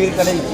యాదవన degree college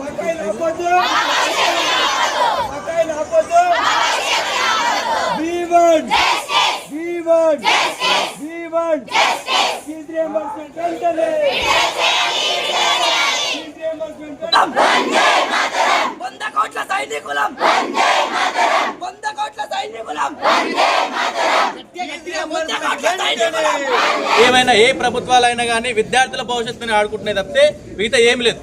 మకాయిలు ఆపొద్దు మకాయిలు ఆపొద్దు V1 V1 V1 fee reimbursement వెంటనే! ఫీజు రియంబర్స్మెంట్ వెంటనే! వంద కోట్ల సైనికులం! వంద కోట్ల సైనికులం! వంద కోట్ల సైనికులం ఏమైనా ఏ ప్రభుత్వాలైనా కానీ విద్యార్థుల భవిష్యత్తుని ఆడుకుంటున్నాయి తప్పితే మిగతా ఏమి లేదు.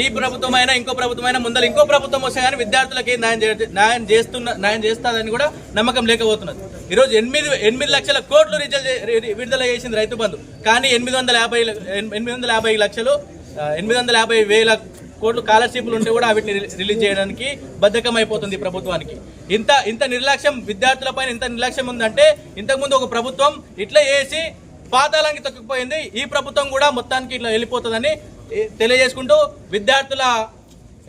ఈ ప్రభుత్వం అయినా ఇంకో ప్రభుత్వం అయినా ముందర ఇంకో ప్రభుత్వం వస్తే కానీ విద్యార్థులకి న్యాయం న్యాయం చేస్తున్న న్యాయం చేస్తుందని కూడా నమ్మకం లేకపోతున్నది. ఈరోజు ఎనిమిది ఎనిమిది లక్షల కోట్లు రిజల్ విడుదల చేసింది రైతు బంధు. కానీ ఎనిమిది వందల యాభై ఎనిమిది వందల యాభై లక్షలు ఎనిమిది వందల యాభై వేల కోట్లు స్కాలర్షిప్లు ఉంటే కూడా వీటిని రిలీజ్ చేయడానికి బద్ధకం అయిపోతుంది ప్రభుత్వానికి. ఇంత ఇంత నిర్లక్ష్యం విద్యార్థులపైన ఇంత నిర్లక్ష్యం ఉందంటే ఇంతకుముందు ఒక ప్రభుత్వం ఇట్లా చేసి పాతాలానికి తొక్కిపోయింది. ఈ ప్రభుత్వం కూడా మొత్తానికి ఇట్లా వెళ్ళిపోతుందని తెలియజేసుకుంటూ విద్యార్థుల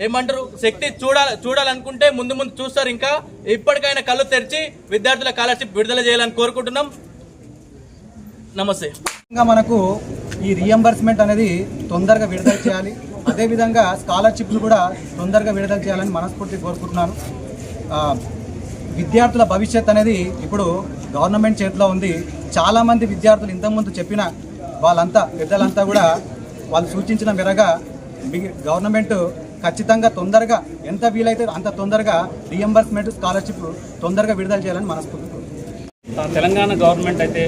ఏమంటారు శక్తి చూడాలి చూడాలనుకుంటే ముందు ముందు చూస్తారు ఇంకా. ఇప్పటికైనా కళ్ళు తెరిచి విద్యార్థుల స్కాలర్షిప్ విడుదల చేయాలని కోరుకుంటున్నాం. నమస్తే. ఇంకా మనకు ఈ రియంబర్స్మెంట్ అనేది తొందరగా విడుదల చేయాలి. అదేవిధంగా స్కాలర్షిప్లు కూడా తొందరగా విడుదల చేయాలని మనస్ఫూర్తి కోరుకుంటున్నాను. విద్యార్థుల భవిష్యత్ అనేది ఇప్పుడు గవర్నమెంట్ చేతిలో ఉంది. చాలామంది విద్యార్థులు ఇంతకుముందు చెప్పిన వాళ్ళంతా పెద్దలంతా కూడా వాళ్ళు సూచించిన మేరగా గవర్నమెంట్ ఖచ్చితంగా తొందరగా ఎంత వీలైతే అంత తొందరగా రియంబర్స్మెంట్ స్కాలర్షిప్ తొందరగా విడుదల చేయాలని మనస్ఫూర్తి తెలంగాణ గవర్నమెంట్ అయితే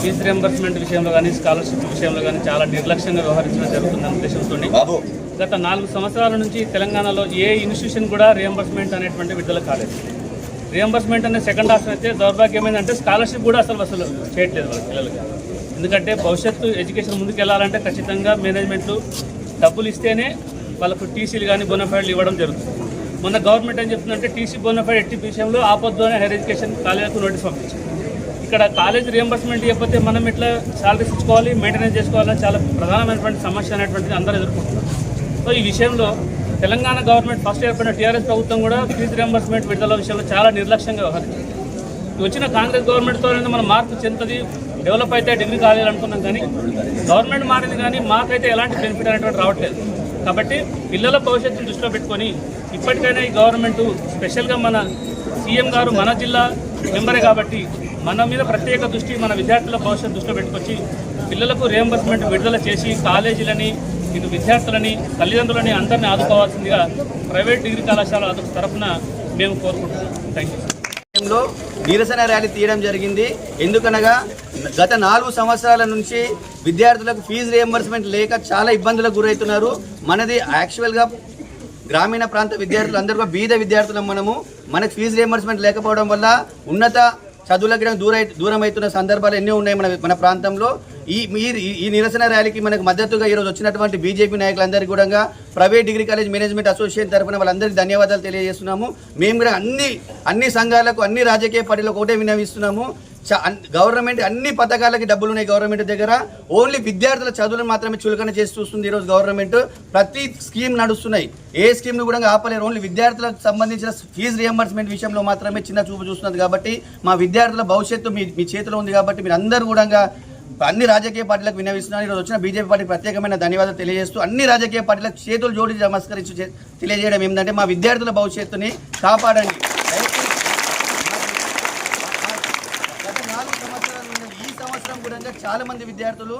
ఫీజు రియంబర్స్మెంట్ విషయంలో కానీ స్కాలర్షిప్ విషయంలో కానీ చాలా నిర్లక్ష్యంగా వ్యవహరించడం జరుగుతుందన్న ఉద్దేశంతో బాబు. గత నాలుగు సంవత్సరాల నుంచి తెలంగాణలో ఏ ఇన్స్టిట్యూషన్ కూడా రియంబర్స్మెంట్ అనేటువంటి విడుదల కాలేదు. రియంబర్స్మెంట్ అనే సెకండ్ ఆప్షన్ అయితే దౌర్భాగ్యం ఏంటంటే స్కాలర్షిప్ కూడా అసలు అసలు చేయట్లేదు వాళ్ళ పిల్లలకి. ఎందుకంటే భవిష్యత్తు ఎడ్యుకేషన్ ముందుకు వెళ్ళాలంటే ఖచ్చితంగా మేనేజ్మెంట్ డబ్బులు ఇస్తేనే వాళ్ళకు టీసీలు కానీ బోనఫైడ్లు ఇవ్వడం జరుగుతుంది. మొన్న గవర్నమెంట్ ఏం చెప్తుందంటే టీసీ బోనఫైడ్ ఎట్టి విషయంలో ఆపొద్దు అని హైయర్ ఎడ్యుకేషన్ కాలేజీలకు నోటీస్ పంపించింది. ఇక్కడ కాలేజ్ రియంబర్స్మెంట్ ఇవ్వకపోతే మనం ఇట్లా శాలరీస్ ఇచ్చుకోవాలి మెయింటెనెన్స్ చేసుకోవాలని చాలా ప్రధానమైనటువంటి సమస్య అనేటువంటిది అందరూ ఎదుర్కొంటున్నారు. సో ఈ విషయంలో తెలంగాణ గవర్నమెంట్ ఫస్ట్ ఏర్పడిన టీఆర్ఎస్ ప్రభుత్వం కూడా ఫీజు రియంబర్స్మెంట్ విడుదల విషయంలో చాలా నిర్లక్ష్యంగా వ్యవహరించింది. వచ్చిన కాంగ్రెస్ గవర్నమెంట్తో మన మార్పు చెందుతుంది డెవలప్ అయితే డిగ్రీ కాలేజీ అనుకున్నాం కానీ గవర్నమెంట్ మారింది కానీ మాకైతే ఎలాంటి బెనిఫిట్ అనేటువంటి రావట్లేదు. కాబట్టి పిల్లల భవిష్యత్తును దృష్టిలో పెట్టుకొని ఇప్పటికైనా ఈ గవర్నమెంట్ స్పెషల్గా మన సీఎం గారు మన జిల్లా మెంబరే కాబట్టి మన మీద ప్రత్యేక దృష్టి మన విద్యార్థుల భవిష్యత్తు దృష్టిలో పెట్టుకొచ్చి పిల్లలకు రియంబర్స్మెంట్ విడుదల చేసి కాలేజీలని ఇటు విద్యార్థులని తల్లిదండ్రులని అందరినీ ఆదుకోవాల్సిందిగా ప్రైవేట్ డిగ్రీ కళాశాల తరఫున మేము కోరుకుంటున్నాం. థ్యాంక్ యూ నిరసన ర్యాలీ తీయడం జరిగింది. ఎందుకనగా గత నాలుగు సంవత్సరాల నుంచి విద్యార్థులకు ఫీజు రియంబర్స్మెంట్ లేక చాలా ఇబ్బందులకు గురవుతున్నారు. మనది యాక్చువల్గా గ్రామీణ ప్రాంత విద్యార్థులు అందరూ కూడా బీద విద్యార్థులం మనము. మనకు ఫీజు రియంబర్స్మెంట్ లేకపోవడం వల్ల ఉన్నత చదువులకు దూర దూరం అవుతున్న సందర్భాలు ఎన్నో ఉన్నాయి మన మన ప్రాంతంలో. ఈ మీరు ఈ- ఈ నిరసన ర్యాలీకి మనకు మద్దతుగా ఈరోజు వచ్చినటువంటి బీజేపీ నాయకులందరికీ కూడా private degree college management association తరఫున వాళ్ళందరికీ ధన్యవాదాలు తెలియజేస్తున్నాము. మేము కూడా అన్ని అన్ని సంఘాలకు అన్ని రాజకీయ పార్టీలకు ఒకటే వినవిస్తున్నాము గవర్నమెంట్ అన్ని పథకాలకి డబ్బులు ఉన్నాయి గవర్నమెంట్ దగ్గర. ఓన్లీ విద్యార్థుల చదువులను మాత్రమే చులకన చేసి చూస్తుంది ఈరోజు గవర్నమెంట్. ప్రతి స్కీమ్ నడుస్తున్నాయి. ఏ స్కీమ్ను కూడా ఆపలేరు. ఓన్లీ విద్యార్థులకు సంబంధించిన ఫీజు రియంబర్స్మెంట్ విషయంలో మాత్రమే చిన్న చూపు చూస్తున్నది కాబట్టి మా విద్యార్థుల భవిష్యత్తు మీ మీ చేతిలో ఉంది కాబట్టి మీరు అందరూ కూడా అన్ని రాజకీయ పార్టీలకు వినవిస్తున్నాను ఈరోజు వచ్చిన బీజేపీ పార్టీ ప్రత్యేకమైన ధన్యవాదాలు తెలియజేస్తూ అన్ని రాజకీయ పార్టీలకు చేతులు జోడి నమస్కరించి తెలియజేయడం ఏంటంటే మా విద్యార్థుల భవిష్యత్తుని కాపాడండి. గత నాలుగు ఈ సంవత్సరం కూడా చాలా మంది విద్యార్థులు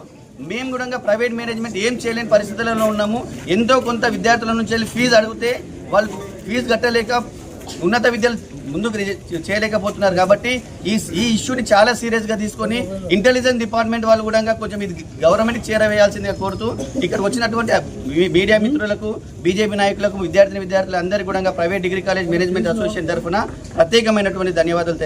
మేము కూడా ప్రైవేట్ మేనేజ్మెంట్ ఏం చేయలేని పరిస్థితులలో ఉన్నాము. ఎంతో కొంత విద్యార్థుల నుంచి వెళ్ళి ఫీజు అడిగితే వాళ్ళు ఫీజు కట్టలేక ఉన్నత విద్యలు ముందుకు చేయలేకపోతున్నారు కాబట్టి ఈ ఈ ఇష్యూని చాలా సీరియస్గా తీసుకొని ఇంటెలిజెన్స్ డిపార్ట్మెంట్ వాళ్ళు కూడా కొంచెం ఇది గవర్నమెంట్కి చేరవేయాల్సిందిగా కోరుతూ ఇక్కడ వచ్చినటువంటి మీడియా మిత్రులకు బీజేపీ నాయకులకు విద్యార్థిని విద్యార్థులు అందరికీ కూడా private degree college management association తరఫున ప్రత్యేకమైనటువంటి ధన్యవాదాలు